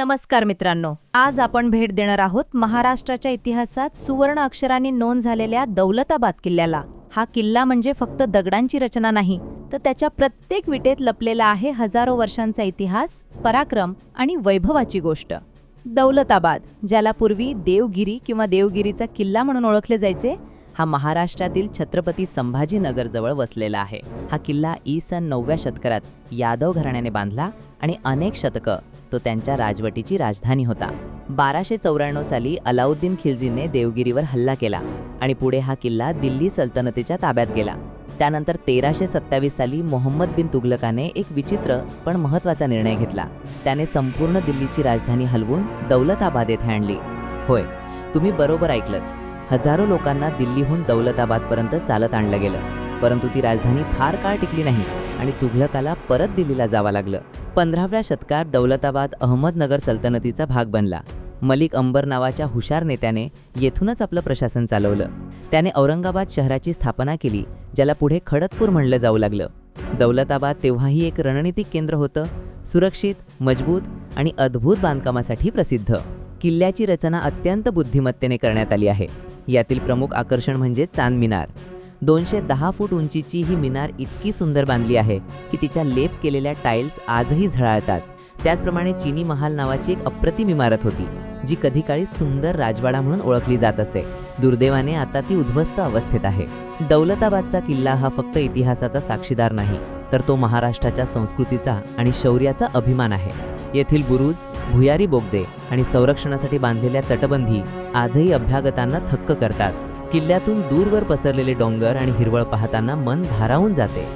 नमस्कार मित्रांनो आज आपण भेट देणार आहोत महाराष्ट्राच्या इतिहासात सुवर्ण अक्षरांनी नोंद झालेल्या दौलताबाद किल्ल्याला. हा किल्ला म्हणजे फक्त दगडांची रचना नाही तर त्याच्या प्रत्येक विटेत लपलेला आहे हजारो वर्षांचा इतिहास पराक्रम आणि वैभवाची गोष्ट. दौलताबाद ज्याला पूर्वी देवगिरी किंवा देवगिरीचा किल्ला म्हणून ओळखले जायचे हा महाराष्ट्रातील छत्रपती संभाजीनगरजवळ वसलेला आहे. हा किल्ला ई सन नवव्या शतकात यादव घराण्याने बांधला आणि अनेक शतकं तो त्यांच्या राजवटीची राजधानी होता. बाराशे चौऱ्याण्णव साली अलाउद्दीन खिलजीने देवगिरीवर हल्ला केला आणि पुढे हा किल्ला दिल्ली सल्तनतीच्या ताब्यात गेला. त्यानंतर तेराशे सत्तावीस साली मोहम्मद बिन तुघलकाने एक विचित्र पण महत्त्वाचा निर्णय घेतला. त्याने संपूर्ण दिल्लीची राजधानी हलवून दौलताबाद येथे आणली. होय तुम्ही बरोबर ऐकलं हजारो लोकांना दिल्लीहून दौलताबादपर्यंत चालत आणलं गेलं. परंतु ती राजधानी फार काळ टिकली नाही आणि तुघलकाला परत दिल्लीला जावं लागलं. पंधराव्या शतकात दौलताबाद अहमदनगर सल्तनतीचा भाग बनला. मलिक अंबर नावाच्या हुशार नेत्याने येथूनच आपलं प्रशासन चालवलं. त्याने औरंगाबाद शहराची स्थापना केली ज्याला पुढे खडतपूर म्हणलं जाऊ लागलं. दौलताबाद तेव्हाही एक रणनीतिक केंद्र होतं सुरक्षित मजबूत आणि अद्भुत बांधकामासाठी प्रसिद्ध. किल्ल्याची रचना अत्यंत बुद्धिमत्तेने करण्यात आली आहे. यातील प्रमुख आकर्षण म्हणजे चांदमिनार. दोनशे दहा फूट उंचीची ही मिनार इतकी सुंदर बांधली आहे की तिच्या लेप केलेल्या टाईल्स आजही झळाळतात. त्याचप्रमाणे चिनी महाल नावाची एक अप्रतिम इमारत होती जी कधी काळी सुंदर राजवाडा म्हणून ओळखली जात असे. दुर्दैवाने आता ती उद्ध्वस्त अवस्थेत आहे. दौलताबादचा किल्ला हा फक्त इतिहासाचा साक्षीदार नाही तर तो महाराष्ट्राच्या संस्कृतीचा आणि शौर्याचा अभिमान आहे. येथील बुरुज भुयारी बोगदे आणि संरक्षणासाठी बांधलेल्या तटबंदी आजही अभ्यागतांना थक्क करतात. किल्ल्यातून दूरवर पसरलेले डोंगर आणि हिरवळ पाहताना मन भारावून जाते.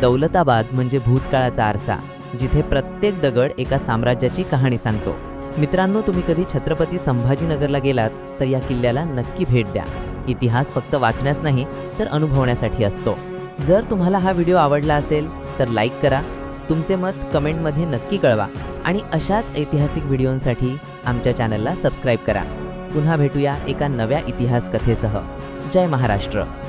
दौलताबाद म्हणजे भूतकाळाचा आरसा जिथे प्रत्येक दगड एका साम्राज्याची कहाणी सांगतो. मित्रांनो तुम्ही कधी छत्रपती संभाजीनगरला गेलात तर या किल्ल्याला नक्की भेट द्या. इतिहास फक्त वाचण्यास नाही तर अनुभवण्यासाठी असतो. जर तुम्हाला हा व्हिडिओ आवडला असेल तर लाईक करा. तुमचे मत कमेंटमध्ये नक्की कळवा. आणि अशाच ऐतिहासिक व्हिडिओंसाठी आमच्या चॅनलला सबस्क्राईब करा. पुन्हा भेटूया एका नव्या इतिहास कथेसह. जय महाराष्ट्र.